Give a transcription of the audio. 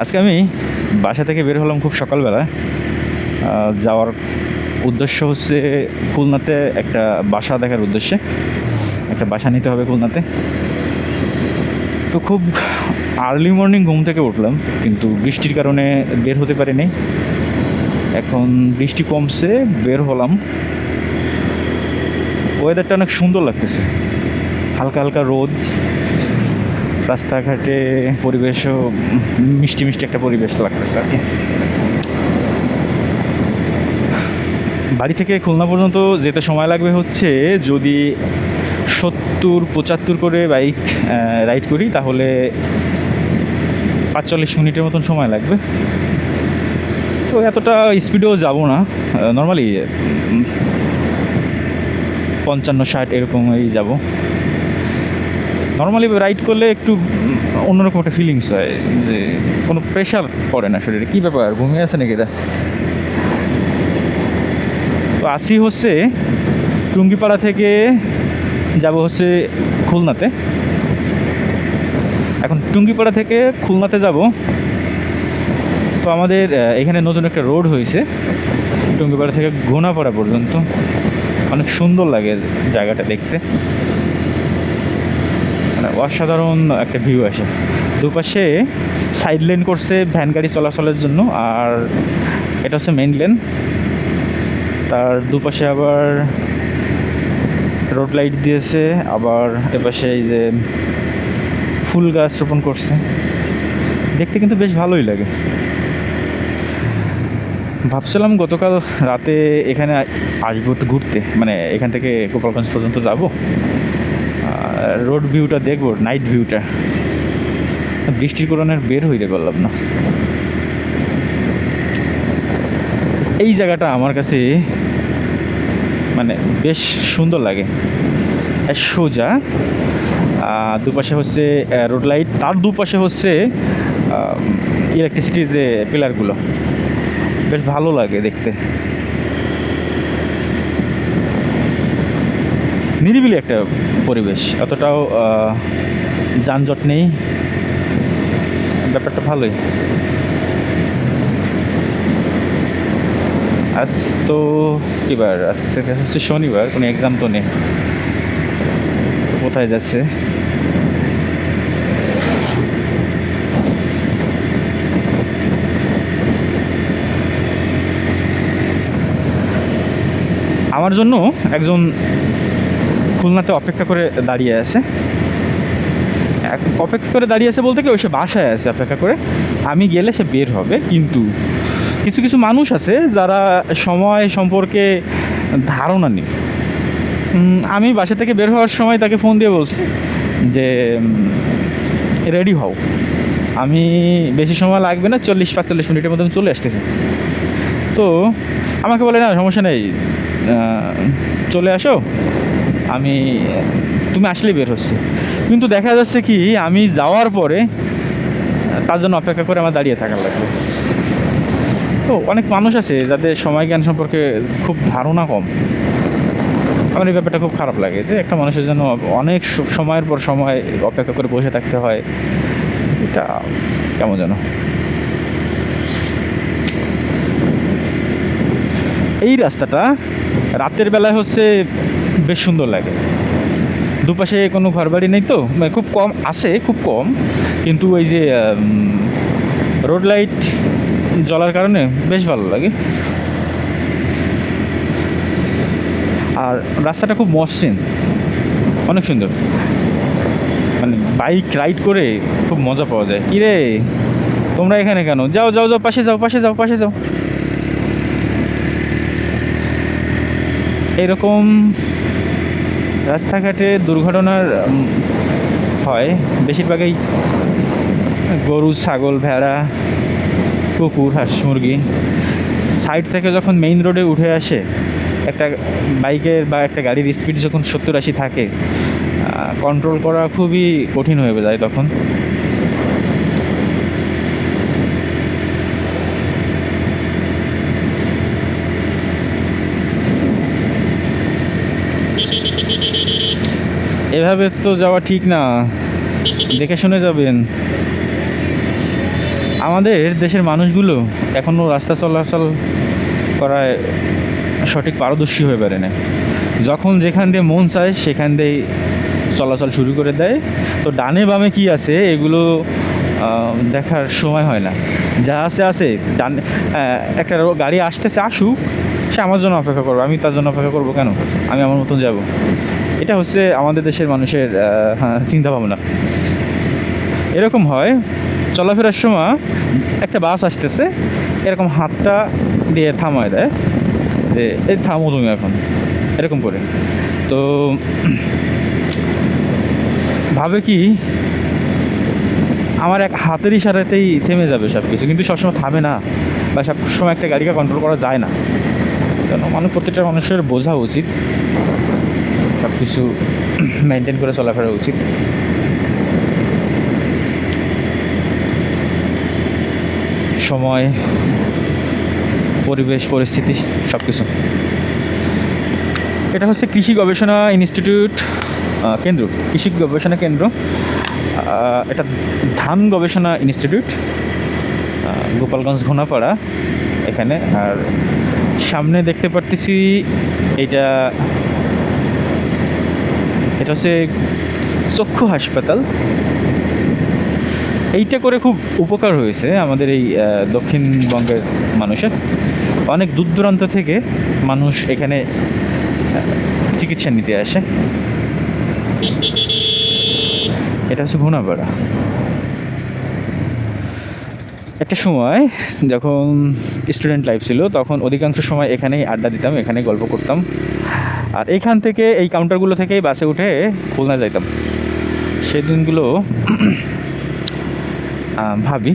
আজকে আমি বাসা থেকে বের হলাম খুব সকালবেলা। যাওয়ার উদ্দেশ্য হচ্ছে খুলনাতে একটা বাসা দেখার উদ্দেশ্যে। একটা বাসা নিতে হবে খুলনাতে। তো খুব আর্লি মর্নিং ঘুম থেকে উঠলাম, কিন্তু বৃষ্টির কারণে বের হতে পারিনি। এখন বৃষ্টি কমছে, বের হলাম। ওয়েদারটা অনেক সুন্দর লাগতেছে। হালকা হালকা রোদ। রাস্তাঘাটে পরিবেশও মিষ্টি মিষ্টি একটা পরিবেশ লাগতেছে আর কি। বাড়ি থেকে খুলনা পর্যন্ত যেতে সময় লাগবে হচ্ছে যদি সত্তর, পঁচাত্তর করে বাইক রাইড করি, তাহলে পাঁচচল্লিশ মিনিটের মতন সময় লাগবে। তো এতটা স্পিডেও যাব না। নর্মালি পঞ্চান্ন, ষাট এরকমই যাব। নর্মালি রাইড করলে একটু অন্যরকম একটা ফিলিংস হয়, যে কোনো প্রেশার পড়ে না শরীরে। কী ব্যাপার, ঘুমিয়ে আছে নাকি এটা তো আসি হচ্ছে টুঙ্গিপাড়া থেকে যাব হচ্ছে খুলনাতে। এখন টুঙ্গিপাড়া থেকে খুলনাতে যাব। তো আমাদের এখানে নতুন একটা রোড হয়েছে, টুঙ্গিপাড়া থেকে ঘোনাপাড়া পর্যন্ত। অনেক সুন্দর লাগে জায়গাটা দেখতে। মানে অসাধারণ একটা ভিউ আসে। দুপাশে সাইড লেন করছে ভ্যান গাড়ি চলাচলের জন্য, আর এটা হচ্ছে মেইন লেন তার দুপাশে আবার রোড লাইট দিয়েছে, আবার এপাশে এই যে ফুল গাছ রোপণ করছে। দেখতে কিন্তু বেশ ভালোই লাগে। ভাবছিলাম গতকাল রাতে এখানে আসব ঘুরতে মানে এখান থেকে গোপালগঞ্জ পর্যন্ত যাব। রোড ভিউটা দেখব নাইট ভিউটা বৃষ্টির কারণে বের হইতে পারলাম না। এই জায়গাটা আমার কাছে মানে বেশ সুন্দর লাগে। সোজা দুপাশে হচ্ছে রোড লাইট তার দুপাশে হচ্ছে ইলেকট্রিসিটির যে পিলারগুলো বেশ ভালো লাগে দেখতে। নিরিবিলি একটা পরিবেশ। অতটাও যানজট নেই। ব্যাপারটা ভালোই। আজ তো কিবার আজ থেকে হচ্ছে শনিবার, কোনো এক্সাম তো নেই। কোথায় যাচ্ছে? আমার জন্য একজন খুলনাতে অপেক্ষা করে দাঁড়িয়ে আছে। অপেক্ষা করে দাঁড়িয়ে আছে বলতে কি ওই সে বাসায় আছে অপেক্ষা করে। আমি গেলে সে বের হবে, কিন্তু কিছু কিছু মানুষ আছে যারা সময় সম্পর্কে ধারণা নেই। আমি বাসা থেকে বের হওয়ার সময় তাকে ফোন দিয়ে বলছি যে রেডি হও। আমি বেশি সময় লাগবে না, চল্লিশ পাঁচচল্লিশ মিনিটের মধ্যে আমি চলে আসতেছি। তো আমাকে বলে, না, সমস্যা নেই চলে আসো। আমি, তুমি আসলেই বের হচ্ছে। কিন্তু দেখা যাচ্ছে কি, আমি যাওয়ার পরে, তার জন্য অপেক্ষা করে আমার দাঁড়িয়ে থাকার লাগবে তো অনেক মানুষ আছে যাদের সময় জ্ঞান সম্পর্কে খুব ধারণা কম। আমার এই ব্যাপারটা খুব খারাপ লাগে যে একটা মানুষের জন্য অনেক সময়ের পর সময় অপেক্ষা করে বসে থাকতে হয়। এটা কেমন যেন। এই রাস্তাটা রাতের বেলায় হচ্ছে বেশ সুন্দর লাগে। দুপাশে কোনো ঘরবাড়ি নেই তো মানে খুব কম আছে, খুব কম। কিন্তু ওই যে রোড লাইট জ্বলার কারণে বেশ ভালো লাগে। আর রাস্তাটা খুব মসৃণ, অনেক সুন্দর। মানে বাইক রাইড করে খুব মজা পাওয়া যায়। কী রে তোমরা এখানে কেন? যাও যাও যাও, পাশে যাও পাশে যাও পাশে যাও। এরকম রাস্তাঘাটে দুর্ঘটনার হয়। বেশিরভাগই গরু, ছাগল, ভেড়া, কুকুর, হাঁস, মুরগি। সাইড থেকে যখন মেইন রোডে উঠে আসে, একটা বাইকের বা একটা গাড়ির স্পিড যখন সত্তর আশি থাকে কন্ট্রোল করা খুবই কঠিন হয়ে যায় তখন। এভাবে তো যাওয়া ঠিক না। দেখে শুনে যাবেন। আমাদের দেশের মানুষগুলো এখনও রাস্তা চলাচল করায় সঠিক পারদর্শী হয়ে পারে না যখন যেখান দিয়ে মন চায় সেখান দিয়েই চলাচল শুরু করে দেয়। তো ডানে বামে কি আছে এগুলো দেখার সময় হয় না। যা আছে আছে। ডান একটা গাড়ি আসতেছে, আসুক, সে আমার জন্য অপেক্ষা করব। আমি তার জন্য অপেক্ষা করব কেন? আমি আমার মতন যাব। এটা হচ্ছে আমাদের দেশের মানুষের চিন্তা ভাবনা এরকম হয়, চলাফেরার সময় একটা বাস আসতেছে, এরকম হাতটা দিয়ে থামায় দেয়, যে এই থামো তুমি এখন, এরকম করে। তো ভাবে কি, আমার এক হাতের ইশারাতেই থেমে যাবে সব কিছু কিন্তু সবসময় থামে না, বা সবসময় একটা গাড়িকে কন্ট্রোল করা যায় না। কেন? মানুষ, প্রত্যেকটা মানুষের বোঝা উচিত। সব কিছু মেনটেন করে চলাফেরা উচিত। সময়, পরিবেশ, পরিস্থিতি সব কিছু এটা হচ্ছে কৃষি গবেষণা ইনস্টিটিউট কেন্দ্র, কৃষি গবেষণা কেন্দ্র। এটা ধান গবেষণা ইনস্টিটিউট গোপালগঞ্জ ঘোনাপাড়া এখানে। আর সামনে দেখতে পারতেছি, এটা এটা হচ্ছে চক্ষু হাসপাতাল। এইটা করে খুব উপকার হয়েছে আমাদের এই দক্ষিণবঙ্গের মানুষের। অনেক দূর দূরান্ত থেকে মানুষ এখানে চিকিৎসা নিতে আসে। এটা হচ্ছে ঘুনাপাড়া একটা সময় যখন স্টুডেন্ট লাইফ ছিল, তখন অধিকাংশ সময় এখানেই আড্ডা দিতাম এখানে গল্প করতাম। আর এখান থেকে এই কাউন্টারগুলো থেকেই বাসে উঠে খুলনা যাইতাম। সেই দিনগুলো ভাবি